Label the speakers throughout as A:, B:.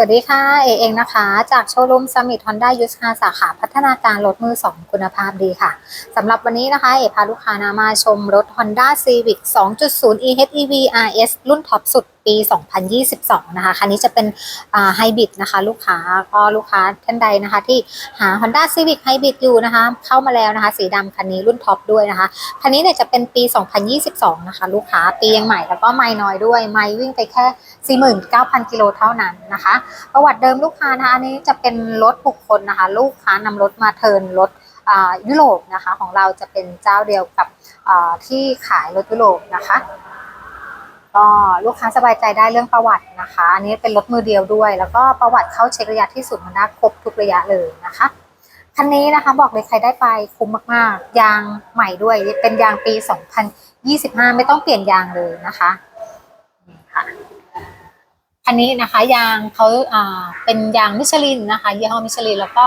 A: สวัสดีค่ะ เอเองนะคะ จากโชว์รูมสมิธฮอนด้ายูสคาสาขาพัฒนาการรถมือ 2 คุณภาพดีค่ะสำหรับวันนี้นะคะ เอพาลูกค้านามาชมรถ Honda Civic 2.0 EHEV RS รุ่นท็อปสุดปี 2022 นะคะ คันนี้จะเป็นไฮบริดนะคะ ลูกค้าก็ลูกค้าท่านใดนะคะ ที่หา Honda Civic Hybrid อยู่นะคะ เข้ามาแล้วนะคะ สีดำคันนี้รุ่นท็อปด้วยนะคะ คันนี้เนี่ยจะเป็นปี 2022 นะคะ ลูกค้าปียังใหม่แล้วก็ไม่น้อยด้วย ไม่วิ่งไปแค่ 49,000 กิโลเท่านั้นนะคะ ประวัติเดิมลูกค้านะคะอันนี้จะเป็นรถบุคคลนะคะ ลูกค้านำรถมาเทิร์นรถยุโรปนะคะของเราจะเป็นเจ้าเดียวกับที่ขายรถยุโรปนะคะ ก็ลูกค้าสบายใจได้เรื่องประวัตินะคะ อันนี้เป็นรถมือเดียวด้วย แล้วก็ประวัติเข้าเช็คระยะที่สุดมันได้ครบทุกระยะเลยนะคะคันนี้นะคะบอกเลยใครได้ไปคุ้มมากๆ ยางใหม่ด้วยเป็นยางปี 2025 ไม่ต้องเปลี่ยนยางเลยนะคะนี่ค่ะคันนี้นะคะยางเขาอ่าเป็นยางมิชลินนะคะยี่ห้อมิชลินแล้วก็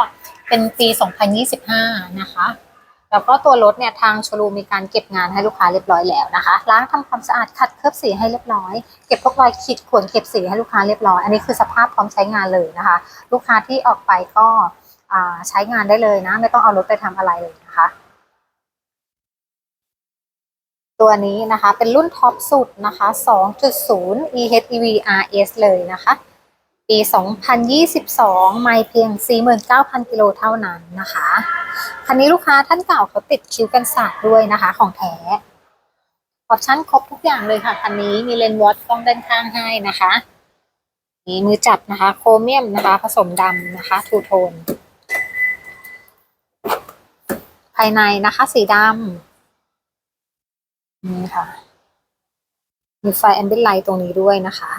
A: เป็นปี 2025 นะคะ แล้วก็ตัวรถเนี่ยทางโชว์รูมีการเก็บงานให้ลูกค้าเรียบร้อยแล้วนะคะ ล้างทำความสะอาดขัดเคลือบสีให้เรียบร้อย เก็บพวกรอยขีดข่วนเก็บสีให้ลูกค้าเรียบร้อย อันนี้คือสภาพพร้อมใช้งานเลยนะคะ ลูกค้าที่ออกไปก็ใช้งานได้เลยนะ ไม่ต้องเอารถไปทำอะไรเลยนะคะ ตัวนี้นะคะเป็นรุ่นท็อปสุดนะคะ 2.0 EHEV RS เลยนะคะ ปี 2022 ไม่เพียง 49,000 กิโลเท่านั้นนะคะ คันนี้ลูกค้าท่านเก่าเขาติดคิ้วกันสาดด้วยนะคะ ของแท้ออปชั่นครบทุกอย่างเลยค่ะคันนี้มีเลนส์วอตกล้องด้านข้างให้นะคะมีมือจับนะคะ โครเมียมนะคะ ผสมดำนะคะทูโทน ภายในนะคะสีดำนี่ค่ะ มีไฟแอมเบนไลท์ตรงนี้ด้วยนะคะ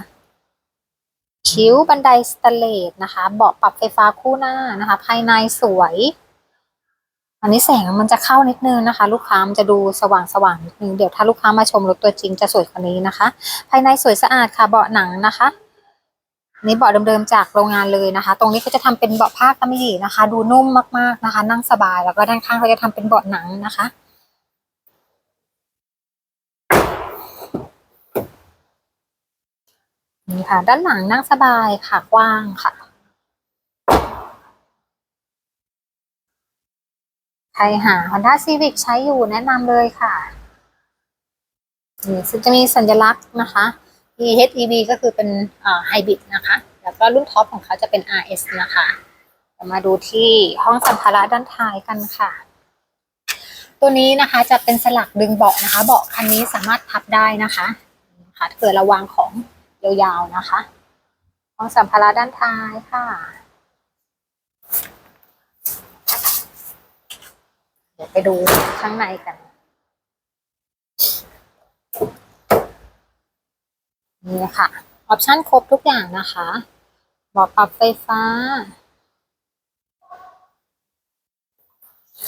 A: คิ้วบันไดสแตเลสนะคะ เบาะปรับไฟฟ้าคู่หน้านะคะ ภายในสวย อันนี้แสงมันจะเข้านิดนึงนะคะ ลูกค้ามันจะดูสว่างสว่างนิดนึงเดี๋ยวถ้าลูกค้ามาชมรถตัวจริงจะสวยกว่านี้นะคะ ภายในสวยสะอาดค่ะเบาะหนังนะคะนี่เบาะเดิมๆจากโรงงานเลยนะคะ ตรงนี้ก็จะทำเป็นเบาะผ้ากำมะหยี่นะคะ ดูนุ่มมากๆนะคะ นั่งสบายแล้วก็ด้านข้างเขาจะทำเป็นเบาะหนังนะคะนี่ค่ะ ด้านหลังนั่งสบายค่ะกว้างค่ะ ใค รหา Honda Civic ใช้อยู่แนะนำเลยค่ะนี่จะมีสัญลักษณ์นะคะ EHEV ก็คือเป็นไฮบริดนะคะ แล้วก็รุ่นท็อปของเขาจะเป็น RS นะคะมาดูที่ห้องสัมภาระด้านท้ายกันค่ะ ตัวนี้นะคะจะเป็นสลักดึงเบาะนะคะ เบาะคันนี้สามารถพับได้นะคะค่ะเกิดระวางของยาวๆนะคะ ห้องสัมภาระด้านท้ายค่ะ ดี๋ยวไปดูข้างในกัน นี่ค่ะ ออปชั่นครบทุกอย่างนะคะบอกปรับไฟฟ้า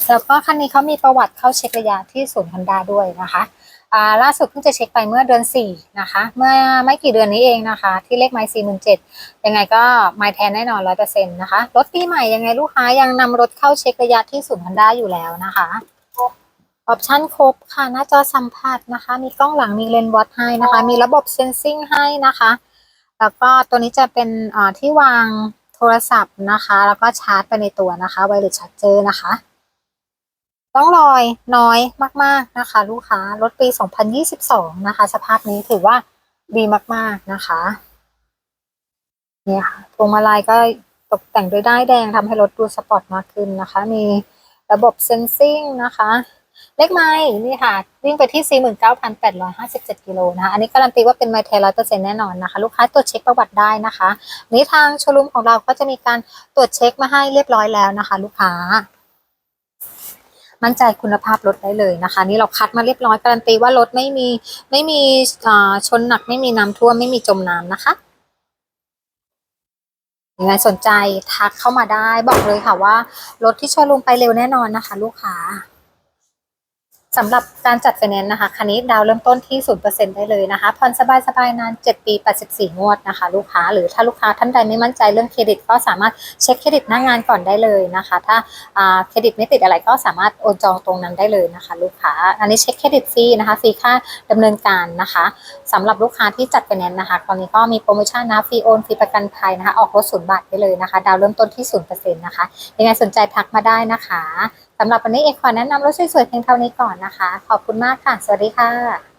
A: แล้วก็คันนี้เขามีประวัติเข้าเช็คระยะที่ศูนย์ฮอนด้าด้วยนะคะ ล่าสุดเพิ่งจะเช็คไปเมื่อเดือนสี่นะคะ เมื่อไม่กี่เดือนนี้เองนะคะ ที่เลขไมล์สี่หมื่นเจ็ดยังไงก็ไมล์แทนแน่นอนร้อยเปอร์เซ็นต์นะคะ รถปีใหม่ยังไงลูกค้ายังนำรถเข้าเช็คระยะที่ศูนย์ฮอนด้าอยู่แล้วนะคะออปชั่นครบค่ะหน้าจอสัมผัสนะคะ มีกล้องหลังมีเลนส์วัดให้นะคะ มีระบบเซนซิงให้นะคะ แล้วก็ตัวนี้จะเป็นที่วางโทรศัพท์นะคะ แล้วก็ชาร์จไปในตัวนะคะไวเลสชาร์จเจอร์นะคะ ต้องรอยน้อยมาก ๆ นะคะ ลูกค้ารถปี 2022 นะคะ สภาพนี้ถือว่าดีมาก ๆ นะคะเนี่ยค่ะพวงมาลัยก็ตกแต่งด้วยด้ายแดงทำให้รถดูสปอร์ตมากขึ้นนะคะ มีระบบเซนซิงนะคะ เลขไม้นี่ค่ะ วิ่งไปที่ 49,857 กิโลนะคะ อันนี้การันตีว่าเป็นไมเทร้อยเปอร์เซ็นต์แน่นอนนะคะ ลูกค้าตรวจเช็คประวัติได้นะคะ นี้ทางโชว์รูมของเราก็จะมีการตรวจเช็คมาให้เรียบร้อยแล้วนะคะ ลูกค้า มั่นใจคุณภาพรถได้เลยนะคะ นี่เราคัดมาเรียบร้อยการันตีว่ารถไม่มีไม่มีอ่าชนหนักไม่มีน้ำท่วมไม่มีจมน้ำนะคะยังไงสนใจทักเข้ามาได้บอกเลยค่ะว่า รถที่โชว์รูมไปเร็วแน่นอนนะคะ ลูกค้า สำหรับการจัดไฟแนนซ์นะคะคันนี้ดาวเริ่มต้นที่ 0%ได้เลยนะคะผ่อนสบายๆนาน 7 ปี 84 งวดนะคะ ลูกค้าหรือถ้าลูกค้าท่านใดไม่มั่นใจเรื่องเครดิต ก็สามารถเช็คเครดิตหน้างานก่อนได้เลยนะคะ ถ้าเครดิตไม่ติดอะไรก็สามารถโอนจองตรงนั้นได้เลยนะคะ ลูกค้าอันนี้เช็คเครดิตฟรีนะคะฟรีค่าดำเนินการนะคะสำหรับลูกค้าที่จัดไฟแนนซ์นะคะตอนนี้ก็มีโปรโมชั่นนะฟรีโอนฟรีประกันภัยนะคะออกรถศูนย์บาทได้เลยนะคะ ดาวเริ่มต้นที่0%นะคะยังไงสนใจทักมาได้นะคะ สำหรับวันนี้เอกขอแนะนำรถสวยๆเพียงเท่านี้ก่อนนะคะ ขอบคุณมากค่ะ สวัสดีค่ะ